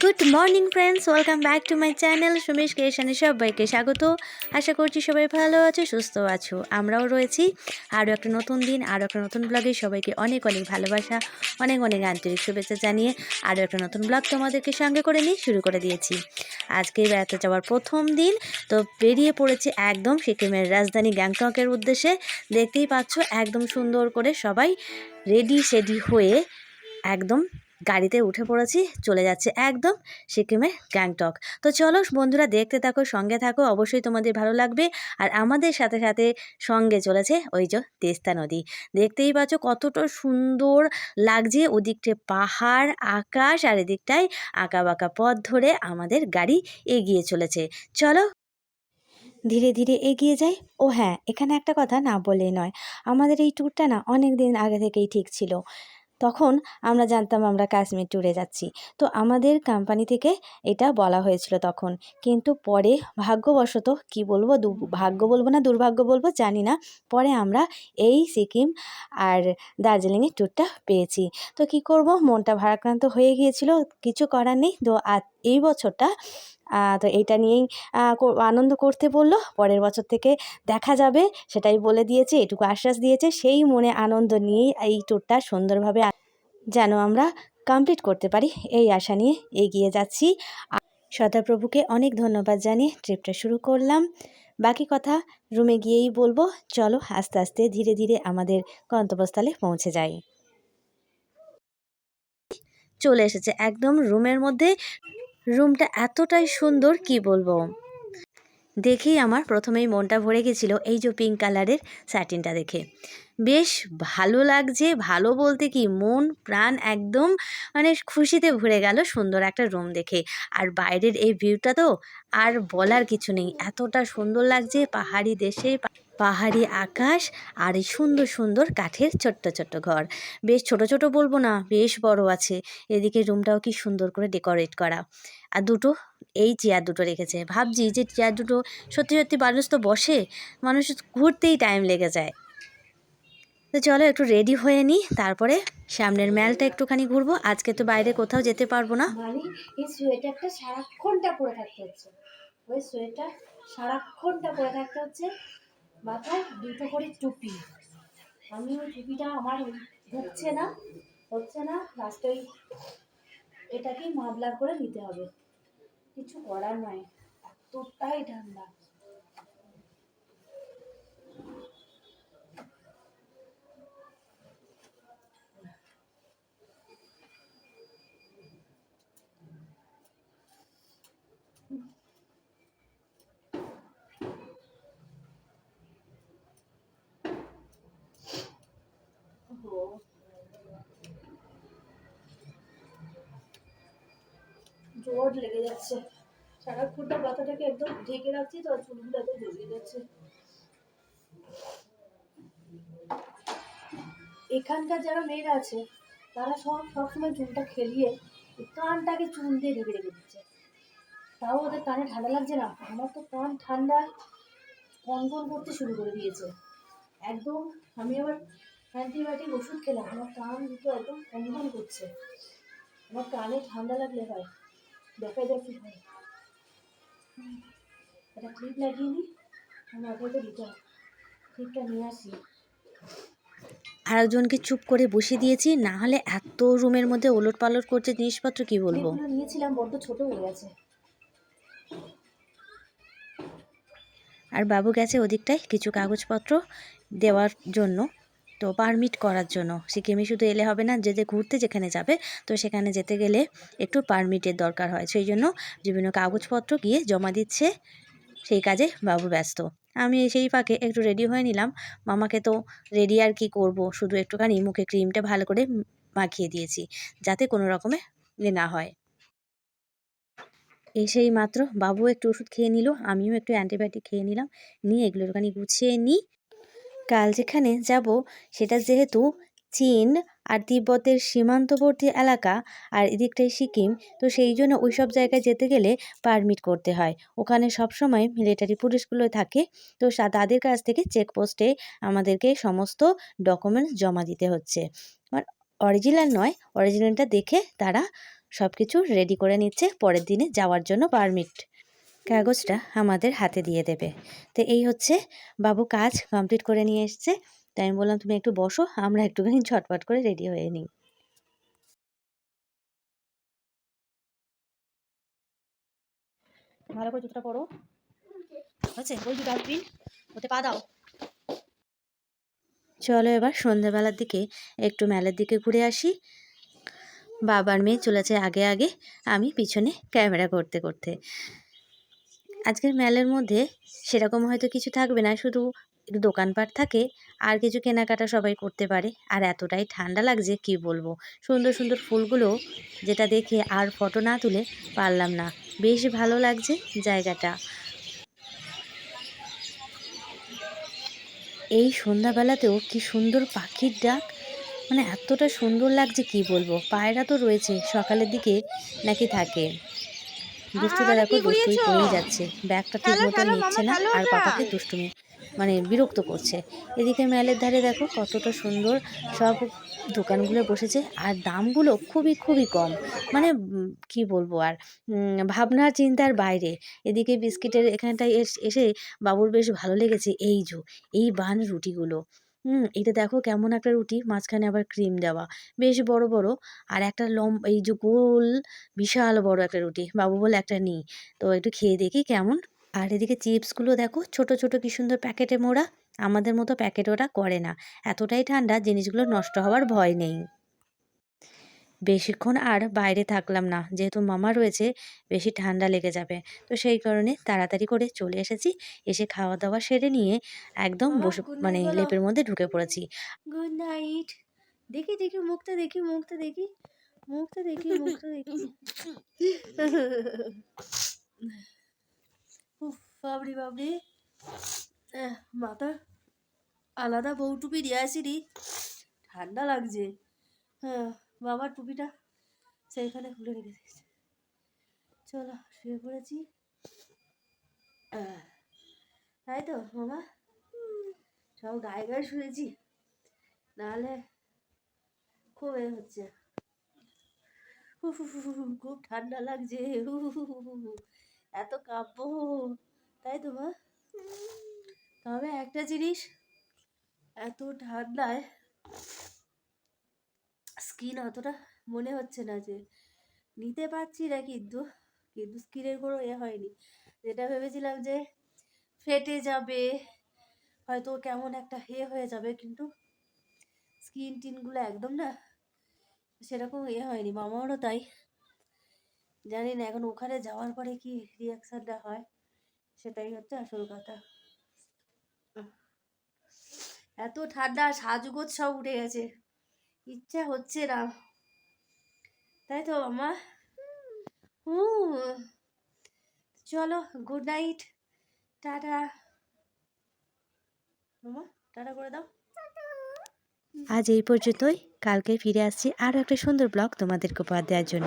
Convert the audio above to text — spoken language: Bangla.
Good morning friends welcome back to my channel Sumesh ক্রিয়েশনে সবাইকে স্বাগত। আশা করছি সবাই ভালো আছো, সুস্থ আছো। আমরাও রয়েছি। আরও একটা নতুন দিন, আরও একটা নতুন ব্লগে সবাইকে অনেক অনেক ভালোবাসা, অনেক অনেক আন্তরিক শুভেচ্ছা জানিয়ে আরও একটা নতুন ব্লগ তোমাদেরকে সঙ্গে করে নিয়ে শুরু করে দিয়েছি। আজকে বেড়াতে যাওয়ার প্রথম দিন, তো বেরিয়ে পড়েছে একদম সিকিমের রাজধানী গ্যাংটকের উদ্দেশ্যে। দেখতেই পাচ্ছ, একদম সুন্দর করে সবাই রেডি সেডি হয়ে একদম গাড়িতে উঠে পড়েছি, চলে যাচ্ছে একদম সিকিমে গ্যাংটক। তো চলো বন্ধুরা দেখতে থাকো, সঙ্গে থাকো, অবশ্যই তোমাদের ভালো লাগবে। আর আমাদের সাথে সাথে সঙ্গে চলেছে ওই যে তেস্তা নদী। দেখতেই পাচ্ছ কতটা সুন্দর লাগছে, ওদিকটা পাহাড়, আকাশ, আর এদিকটায় আঁকা বাঁকা পথ ধরে আমাদের গাড়ি এগিয়ে চলেছে। চলো ধীরে ধীরে এগিয়ে যাই। ও হ্যাঁ এখানে একটা কথা না বলেই নয়, আমাদের এই ট্যুরটা না অনেক দিন আগে থেকেই ঠিক ছিল। তখন আমরা জানতাম আমরা কাশ্মীর ট্যুরে যাচ্ছি। তো আমাদের কোম্পানি থেকে এটা বলা হয়েছিল তখন। কিন্তু পরে ভাগ্যবশত, কি বলব, দু ভাগ্য বলব না, দুর্ভাগ্য বলব, জানি না। পরে আমরা এই সিকিম আর দার্জিলিংয়ের ট্যুরটা পেয়েছি। তো কি করব, মনটা ভারাক্রান্ত হয়ে গিয়েছিল, কিছু করার নেই। তো আ- এই বছরটা তো এইটা নিয়েই আনন্দ করতে বলল। পরের বছর থেকে দেখা যাবে, সেটাই বলে দিয়েছে, এটুকু আশ্বাস দিয়েছে। সেই মনে আনন্দ নিয়েই এই ট্যুরটা সুন্দরভাবে যেন আমরা কমপ্লিট করতে পারি। এই আশা নিয়ে এগিয়ে যাচ্ছি। সদাপ্রভুকে অনেক ধন্যবাদ জানিয়ে ট্রিপটা শুরু করলাম। বাকি কথা রুমে গিয়েই বলব। চলো আস্তে আস্তে ধীরে ধীরে আমাদের গন্তব্যস্থলে পৌঁছে যাই। চলে এসেছে একদম রুমের মধ্যে। রুমটা এতটাই সুন্দর, কি বলব? দেখেই আমার প্রথমেই মনটা ভরে গেছিল এই যে পিঙ্ক কালারের স্যাটিনটা দেখে। বেশ ভালো লাগছে, ভালো বলতে কি মন, প্রাণ একদম মানে খুশিতে ভরে গেল সুন্দর একটা রুম দেখে। আর বাইরের এই ভিউটা তো আর বলার কিছু নেই, এতটা সুন্দর লাগছে পাহাড়ি দেশে পাহাড়ি আকাশ আর এই সুন্দর সুন্দর কাঠের ছোট্ট ছোট্ট ঘর। বেশ ছোট ছোট বলব না, বেশ বড় আছে। এদিকে রুমটাও কি সুন্দর করে ডেকোরেট করা। আর দুটো, এই চেয়ার দুটো রেখেছে। ভাবছি যে চেয়ার দুটো সত্যি সত্যি মানুষ তো বসে, মানুষ ঘুরতেই টাইম লেগে যায়। তো চলো একটু রেডি হয়ে নিই তারপরে সামনের ম্যালটা একটুখানি ঘুরবো। আজকে তো বাইরে কোথাও যেতে পারব না। মানে সারাক্ষণটা পরে থাকতে হচ্ছে। ওই সোয়েটার সারাক্ষণটা পরে থাকতে হচ্ছে। মাথায় দুটো করে টুপি। আমি ওই টুপিটা আমার ঢুকছে না, হচ্ছে না লাস্টে ওই এটাকেই মাবলার করে নিতে হবে। কিছু করার নয়, এতটাই ঠান্ডা। জোর লেগে যাচ্ছে। সারাক্ষণটা মাথাটাকে একদম ঢেকে রাখছি তো চুলগুলো এত জড়িয়ে যাচ্ছে এখানকার যারা মেয়েরা আছে, তারা সব সবসময় চুলটা খেলিয়ে কানটাকে চুল দিয়ে ঢেকে রেখে দিচ্ছে। তাও ওদের কানে ঠান্ডা লাগছে না? আমার তো কান ঠান্ডা কনকন করতে শুরু করে দিয়েছে। একদম আমি আবার অ্যান্টিবায়োটিক ওষুধ খেলাম, আমার কান দুটো একদম কনকন করছে। আমার কানে ঠান্ডা লাগলে হয়। দেখা যাক কি হয় একটা ক্লিপ লাগিয়ে নিই আপনাকে দিতে হবে ক্লিপটা নিয়ে আসি। আরেকজনকে চুপ করে বসিয়ে দিয়েছি না হলে এত রুমের মধ্যে ওলট পালট করছে জিনিসপত্র কি বলব? নিয়েছিলাম বড্ড ছোট হয়ে গেছে। আর বাবু গেছে ওদিকটায় কিছু কাগজপত্র দেওয়ার জন্য। তো পারমিট করার জন্য। সিকিমে শুধু এলে হবে না, যে যে ঘুরতে যেখানে যাবে, তো সেখানে যেতে গেলে একটু পারমিটের দরকার হয়। সেই জন্য বিভিন্ন কাগজপত্র গিয়ে জমা দিচ্ছে, সেই কাজে বাবু ব্যস্ত। আমি সেই ফাঁকে একটু রেডি হয়ে নিলাম। মামাকে তো রেডি আর কি করব? শুধু একটুখানি মুখে ক্রিমটা ভালো করে মাখিয়ে দিয়েছি, যাতে কোনো রকমে না হয়। এসেই মাত্র। বাবু একটু ওষুধ খেয়ে নিল, আমিও একটু অ্যান্টিবায়োটিক খেয়ে নিলাম। নিয়ে এগুলো একটুখানি গুছিয়ে নিই। কাল যেখানে যাব, সেটা যেহেতু চীন আর তিব্বতের সীমান্তবর্তী এলাকা আর এদিকটাই সিকিম, তো সেই জন্য ওই সব জায়গায় যেতে গেলে পারমিট করতে হয়। ওখানে সবসময় মিলিটারি পুলিশগুলো থাকে, তো তাদের কাছ থেকে চেকপোস্টে আমাদেরকে সমস্ত ডকুমেন্টস জমা দিতে হচ্ছে। অরিজিনাল নয় অরিজিনালটা দেখে তারা সব কিছু রেডি করে নিচ্ছে, পরের দিনে যাওয়ার জন্য পারমিট কাগজটা আমাদের হাতে দিয়ে দেবে। তো এই হচ্ছে বাবু কাজ কমপ্লিট করে নিয়ে এসছে। তাই আমি বললাম, তুমি একটু বসো, আমরা একটুখানি ঝটপট করে রেডি হয়ে নিই। ভালো করে জুতোটা পরো। হচ্ছে ওই যে ডাস্টবিন ওতে পা দাও। চলো এবার সন্ধ্যাবেলার দিকে একটু মেলার দিকে ঘুরে আসি। বাবার মেয়ে চলেছে আগে আগে, আমি পিছনে ক্যামেরা করতে করতে। আজকের মেলার মধ্যে সেরকম হয়তো কিছু থাকবে না, শুধু একটু দোকানপাট থাকে আর কিছু কেনাকাটা সবাই করতে পারে। আর এতটাই ঠান্ডা লাগছে, কি বলব? সুন্দর সুন্দর ফুলগুলো যেটা দেখে আর ফটো না তুলে পারলাম না। বেশ ভালো লাগছে জায়গাটা। এই সন্ধ্যাবেলাতেও কি সুন্দর পাখির ডাক? মানে এতটা সুন্দর লাগছে, কি বলব? পায়রা তো রয়েছে, সকালের দিকে নাকি থাকে। দুষ্টুটা দেখো দুষ্টুই করেই যাচ্ছে। ব্যাগটা ঠিক মতো নিচ্ছে না আর পাপাকে দুষ্টুমি মানে বিরক্ত করছে। এদিকে মেলের ধারে দেখো কতটা সুন্দর সব দোকানগুলো বসেছে আর দামগুলো খুবই খুবই কম। মানে কি বলব আর ভাবনা চিন্তার বাইরে। এদিকে বিস্কিটের এখানটায় এস- এসে বাবুর বেশ ভালো লেগেছে। এই যো এই বান রুটিগুলো। হুম, এটা দেখো কেমন একটা রুটি, মাঝখানে আবার ক্রিম দেওয়া। বেশ বড় বড়। আর একটা লম এই যে গোল, বিশাল বড় একটা রুটি। বাবু বলে একটা নিই তো একটু খেয়ে দেখি কেমন। আর এদিকে চিপসগুলো দেখো, ছোট ছোট কি সুন্দর প্যাকেটে মোড়া। আমাদের মতো প্যাকেট ওরা করে না। এতটাই ঠান্ডা, জিনিসগুলো নষ্ট হওয়ার ভয় নেই। বেশিক্ষণ আর বাইরে থাকলাম না। যেহেতু মামা রয়েছে বেশি ঠান্ডা লেগে যাবে। তো সেই কারণে তাড়াতাড়ি করে চলে এসেছি। এসে খাওয়া দাওয়া সেরে নিয়ে একদম বসে মানে লেপের মধ্যে ঢুকে পড়েছি। Good night. দেখি দেখি মুখটা দেখি মুখটা দেখি। মুখটা দেখি মুখটা দেখি। বাবরি বাবরি মাথা আলাদা বউটুপি দিয়ে আসিনি। ঠান্ডা লাগছে। হ্যাঁ। বাবার টুপিটা সেইখানে খুলে রেখে দিয়েছে। চলো, শুয়ে পড়েছি। তাই তো মামা সব গায়ে গায়ে শুয়েছি। নাহলে খুব এ হচ্ছে। খুব ঠান্ডা লাগছে। এত কাব্য তাই তো, মা? তবে একটা জিনিস এত ঠান্ডায় স্কিন অতটা মনে হচ্ছে না যে নিতে পারছি না কিন্তু কিন্তু স্কিনের কোনো এ হয়নি। যেটা ভেবেছিলাম যে ফেটে যাবে হয়তো কেমন একটা হে হয়ে যাবে কিন্তু স্কিন টিনগুলো একদম না সেরকম এ হয়নি মামারও তাই। জানি না এখন ওখানে যাওয়ার পরে কি রিয়াকশানটা হয় সেটাই হচ্ছে আসল কথা। এত ঠান্ডা সাজগোজ সব উঠে গেছে। ইচ্ছা হচ্ছে না। তাই তো, মা? হুম চলো গুড নাইট টাটা। টাটা করে দাও। আজ এই পর্যন্তই। কালকে ফিরে আসছি আরও একটা সুন্দর ব্লগ তোমাদেরকে উপহার দেওয়ার জন্য।